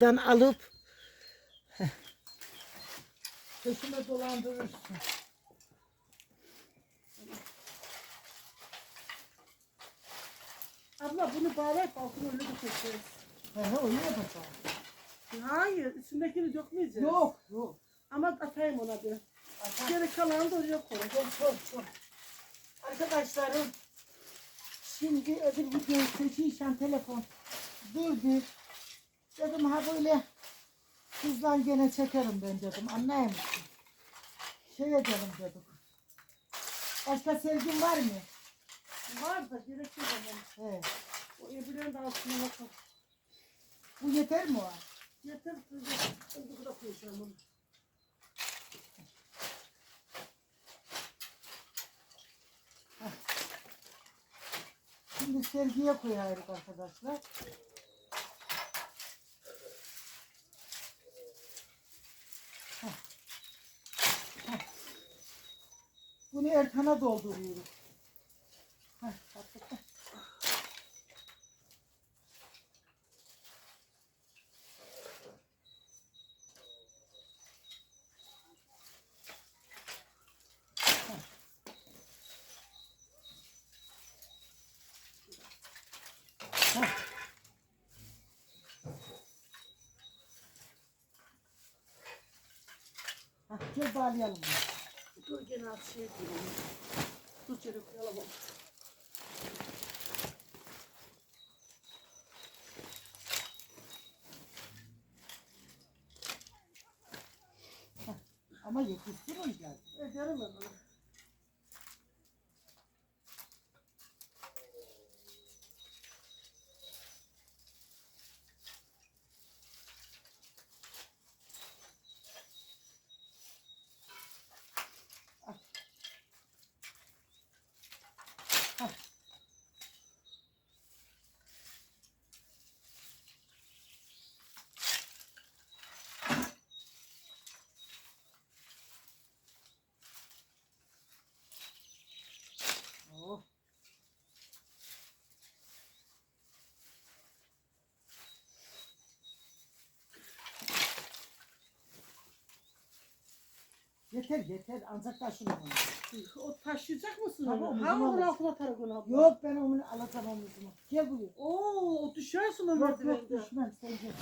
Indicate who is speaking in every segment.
Speaker 1: Dan alıp peşime dolandırırsın.
Speaker 2: Abla bunu bağlayıp altına öyle dökeceğiz.
Speaker 1: He he öyle yapacağım.
Speaker 2: Hayır, üstündekini dökmeyeceğiz.
Speaker 1: Yok yok.
Speaker 2: Ama atayım ona bir.
Speaker 1: Ata-
Speaker 2: Geri kalanı da oraya koy.
Speaker 1: Çok çok çok. Arkadaşlarım şimdi öbür videoyu seçişen telefon durdu. Dedim ha böyle hızla gene çekerim ben dedim. Anlayayım? Şey edelim dedim. Başka sevgin var mı?
Speaker 2: Var da gerek yok ama.
Speaker 1: He.
Speaker 2: O öbürlerini de altına bakın.
Speaker 1: Bu yeter mi o?
Speaker 2: Yeter. Şimdi burada koyacağım onu.
Speaker 1: Şimdi sergiye koyarız arkadaşlar. Bunu Erkan'a dolduruyoruz. Heh, attık. Gel bağlayalım.
Speaker 2: Dur gene at şey koyalım. Dur geri koyalım. onu.
Speaker 1: Ama yetişsin o yüzden.
Speaker 2: Ederim ben onu.
Speaker 1: Oh. Yeter yeter ancak onu.
Speaker 2: O taşıyacak mısın
Speaker 1: Tamam,
Speaker 2: onu?
Speaker 1: uzun
Speaker 2: Hangi
Speaker 1: olur.
Speaker 2: altına tarakın abla?
Speaker 1: Yok ben onu alatamam yüzüme. Gel buraya.
Speaker 2: Oo, o düşersin o
Speaker 1: Yok yok
Speaker 2: merdivende.
Speaker 1: düşmem sen gel.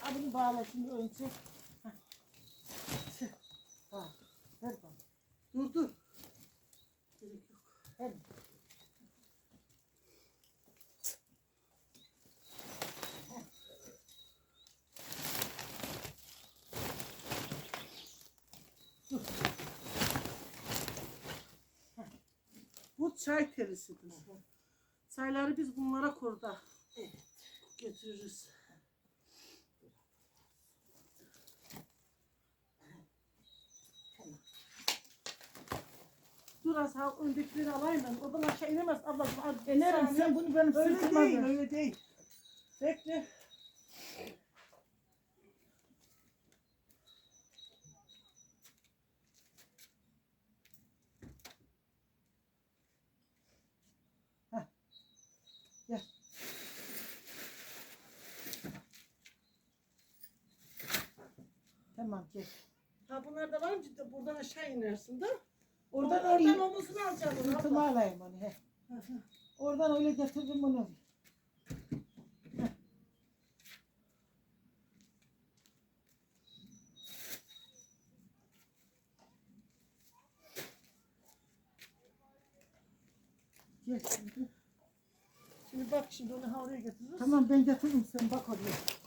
Speaker 1: Ha bunu bağla şimdi önce. Heh. Çık. Ha. Ver bana.
Speaker 2: Dur dur. Gerek yok.
Speaker 1: Ver.
Speaker 2: Çay terisidir. Çayları biz bunlara korda getiririz. Dur az ha öndekileri alayım ben. Oradan aşağı inemez ablacığım.
Speaker 1: İnerim
Speaker 2: saniye.
Speaker 1: sen bunu benim
Speaker 2: Öyle
Speaker 1: sırtıma
Speaker 2: değil,
Speaker 1: ver.
Speaker 2: öyle değil. Bekle.
Speaker 1: Tamam gel.
Speaker 2: Ha bunlar da var mı cidden? Buradan aşağı inersin de.
Speaker 1: Oradan
Speaker 2: Oradan
Speaker 1: alayım.
Speaker 2: omuzunu alacaksın. onu abla.
Speaker 1: alayım onu. He. Oradan öyle getirdim bunu. Heh. Gel şimdi.
Speaker 2: Şimdi bak şimdi onu ha oraya getiririz.
Speaker 1: Tamam ben getiririm sen bak oraya.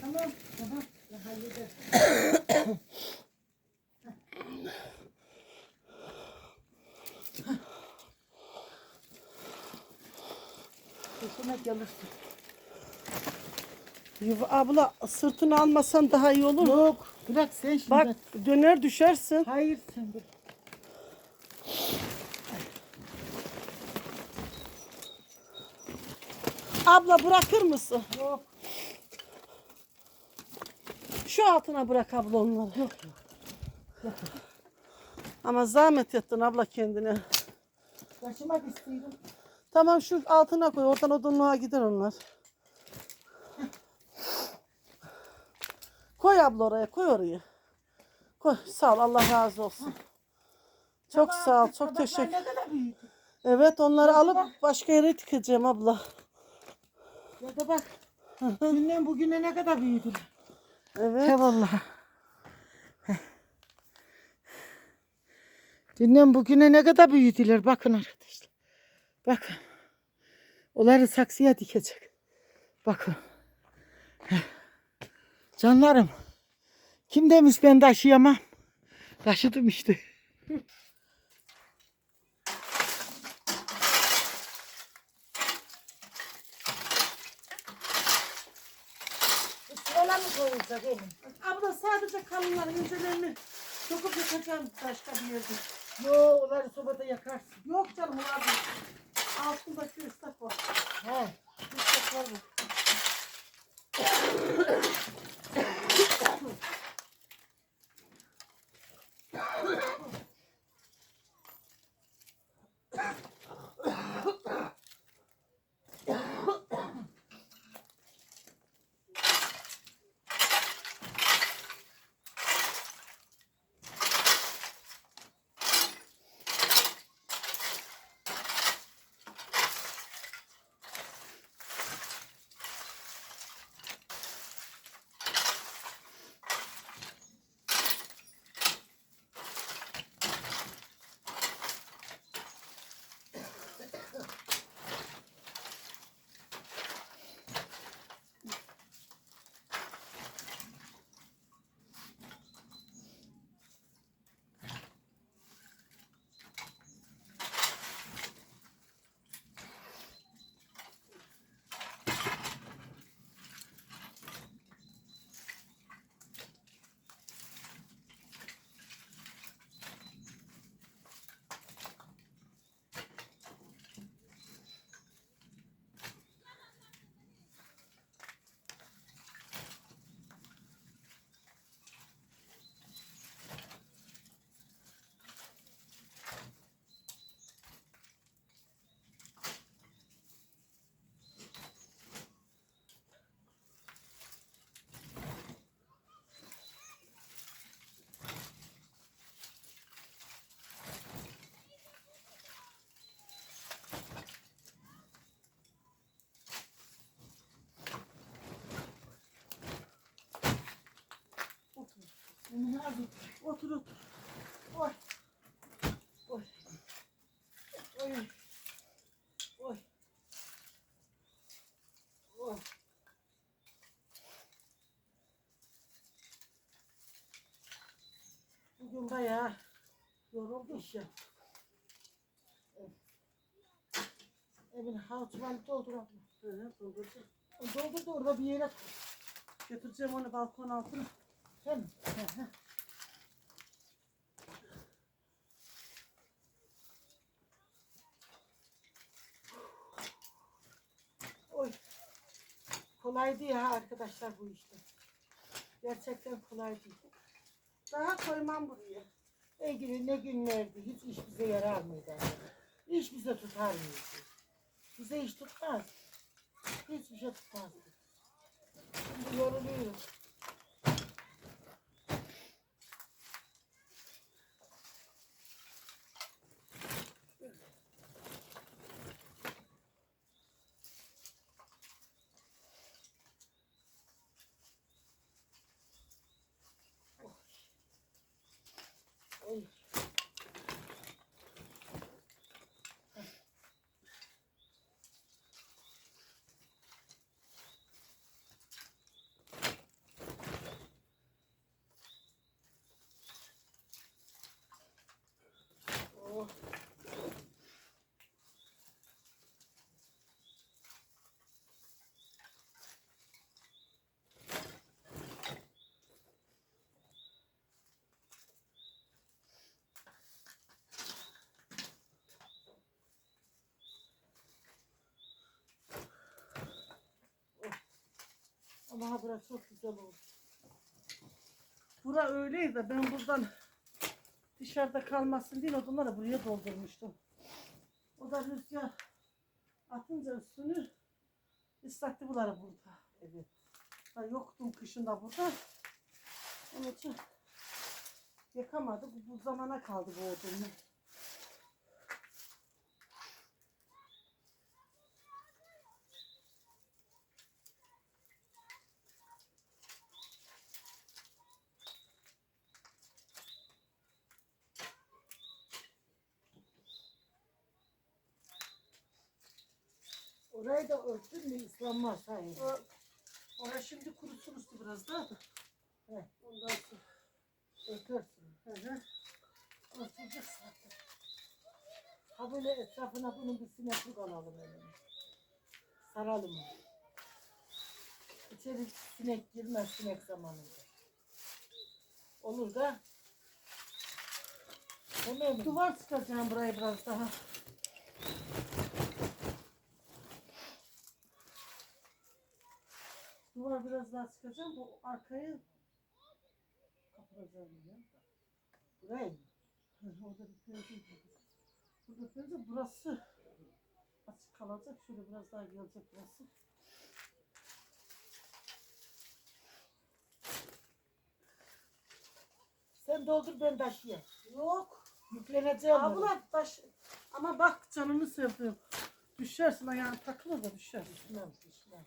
Speaker 1: Tamam. Tamam. Peşime gelirsin.
Speaker 2: Yuva abla sırtını almasan daha iyi olur.
Speaker 1: Yok. Bırak sen şimdi.
Speaker 2: Bak döner düşersin.
Speaker 1: Hayır sen dur.
Speaker 2: Abla bırakır mısın?
Speaker 1: Yok.
Speaker 2: Şu altına bırak abla onları.
Speaker 1: Yok yok.
Speaker 3: Ama zahmet ettin abla kendine.
Speaker 1: Taşımak istiyorum.
Speaker 3: Tamam şu altına koy. Oradan odunluğa gider onlar. Koy abla oraya. Koy oraya. Koy. Sağ ol. Allah razı olsun. Çok sağ ol. Çok teşekkür. Evet onları alıp başka yere dikeceğim abla.
Speaker 1: Ya da bak. Dünden bugüne ne kadar büyüdüler.
Speaker 3: Evet.
Speaker 1: He vallahi. Dünden bugüne ne kadar büyüdüler bakın arkadaşlar. Bakın. Onları saksıya dikecek. Bakın. Canlarım. Kim demiş ben taşıyamam? Taşıdım işte. Sıralar mı koyulacak elim?
Speaker 2: Abla sadece kalınları, incelerini sokup yatacağım başka bir yerde.
Speaker 1: Yo, onları sobada yakarsın.
Speaker 2: Yok canım abi. Altındaki ıslak var.
Speaker 1: He.
Speaker 2: Islak var
Speaker 1: Otur otur. Oy. Oy. Oy. Oy. Oy. Bugün bayağı yoruldu iş ya. Evin havçuvanı doldur abla.
Speaker 2: Hı hı, dolduracağım.
Speaker 1: Doldur da orada bir yere.
Speaker 2: Götüreceğim onu balkon altına.
Speaker 1: Oy. Kolay değil ha arkadaşlar bu işte. Gerçekten kolay değil.
Speaker 2: Daha koymam buraya.
Speaker 1: Ilgili ne günlerdi hiç iş bize yarar mıydı? İş bize tutar mıydı? Bize iş tutmaz. Hiçbir şey tutmaz. Şimdi yoruluyoruz. Oy. Oh. Ha burası çok güzel oldu.
Speaker 2: Bura öyleydi de ben buradan dışarıda kalmasın diye odunları buraya doldurmuştum. O da rüzgar atınca üstünü ıslattı bunları burada.
Speaker 1: Evet.
Speaker 2: Ben yoktum kışında burada. Onun için yakamadı. Bu, bu zamana kaldı bu odunlar.
Speaker 1: Orayı da örtün mü ıslanmaz hayır.
Speaker 2: O, orası şimdi kurusun üstü biraz da.
Speaker 1: He.
Speaker 2: Ondan sonra.
Speaker 1: Örtersin.
Speaker 2: Hı hı.
Speaker 1: Örtecek zaten. Ha böyle etrafına bunun bir sineklik alalım hemen. Saralım. İçeri sinek girmez sinek zamanında. Olur da. Mi?
Speaker 2: Duvar sıkacağım burayı biraz daha. Duvar biraz daha sıkacağım. Bu arkayı kapatacağım ya.
Speaker 1: Burayı mı?
Speaker 2: Orada bir pencere var. Burada pencere burası açık kalacak. Şöyle biraz daha gelecek burası.
Speaker 1: Sen doldur ben taşıyayım.
Speaker 2: Yok.
Speaker 1: Yükleneceğim.
Speaker 2: Abla taş. Ama bak canını sevdim. Düşersin ayağın takılır da düşer.
Speaker 1: Düşmem düşmem.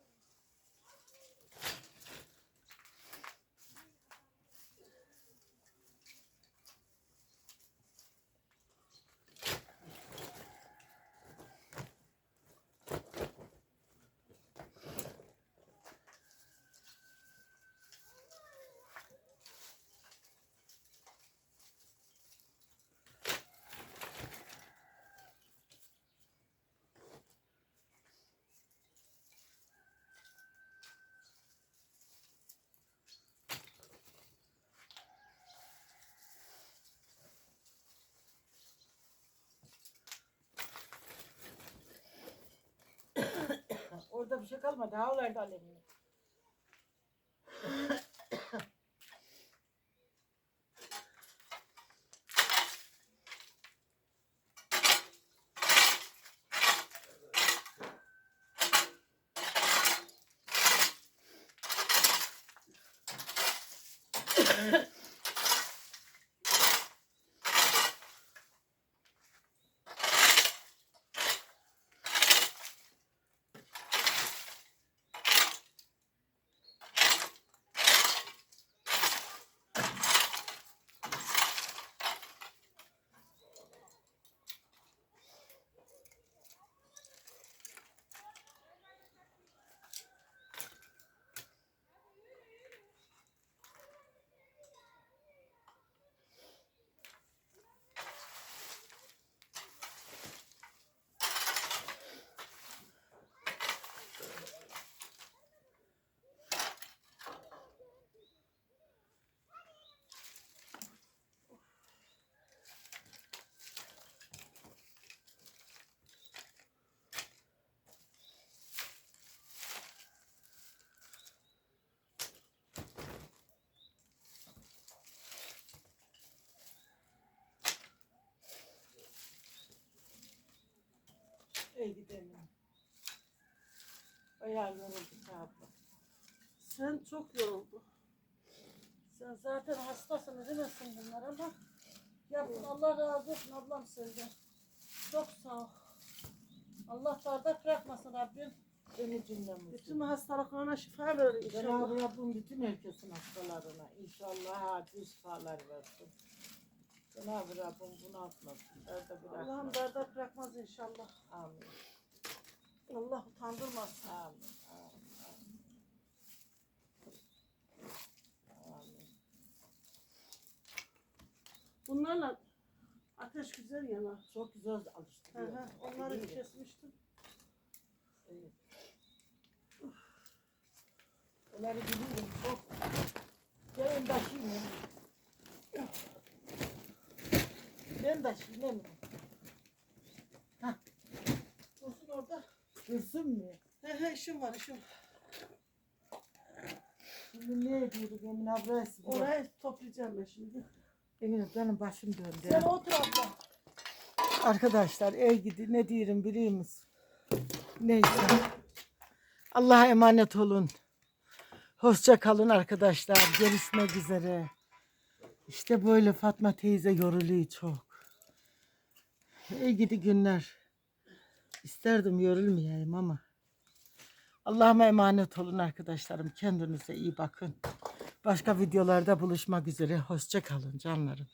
Speaker 1: Orada bir şey kalmadı. Ha verdi alemini. İyi gidelim. Bayağı yorulduk abla.
Speaker 2: Sen çok yoruldun. Sen zaten hastasın edemezsin bunlar ama yaptın Allah razı olsun ablam senden. Çok sağ ol. Allah bardak bırakmasın Rabbim.
Speaker 1: Cümlemizi.
Speaker 2: Bütün hastalıklarına şifa verir inşallah.
Speaker 1: Cenab-ı Rabbim bütün herkesin hastalarına inşallah acil şifalar versin. Cenab-ı Rabbim bunu atmasın. Derde
Speaker 2: Allah'ım
Speaker 1: bırakmasın.
Speaker 2: bardak bırakmaz inşallah.
Speaker 1: Amin.
Speaker 2: Allah utandırmasın.
Speaker 1: Amin. Amin.
Speaker 2: Bunlarla ateş güzel yanar.
Speaker 1: Çok güzel alıştırıyor.
Speaker 2: Hı hı,
Speaker 1: onları
Speaker 2: kesmiştim.
Speaker 1: Evet. Onları biliyorum. Çok. Ben taşıyım. Ben. Hah. Dursun orada. Dursun mu?
Speaker 2: He he işim var işim.
Speaker 1: Şimdi ne ediyorduk Emine ablası?
Speaker 2: Orayı toplayacağım ben şimdi.
Speaker 1: Emine benim başım döndü.
Speaker 2: Sen otur abla.
Speaker 1: Arkadaşlar ev gidi ne diyelim biliyor musun? Neyse. Allah'a emanet olun. Hoşça kalın arkadaşlar. Görüşmek üzere. İşte böyle Fatma teyze yoruluyor çok. İyi gidi günler. İsterdim yorulmayayım ama. Allah'ıma emanet olun arkadaşlarım. Kendinize iyi bakın. Başka videolarda buluşmak üzere. Hoşça kalın canlarım.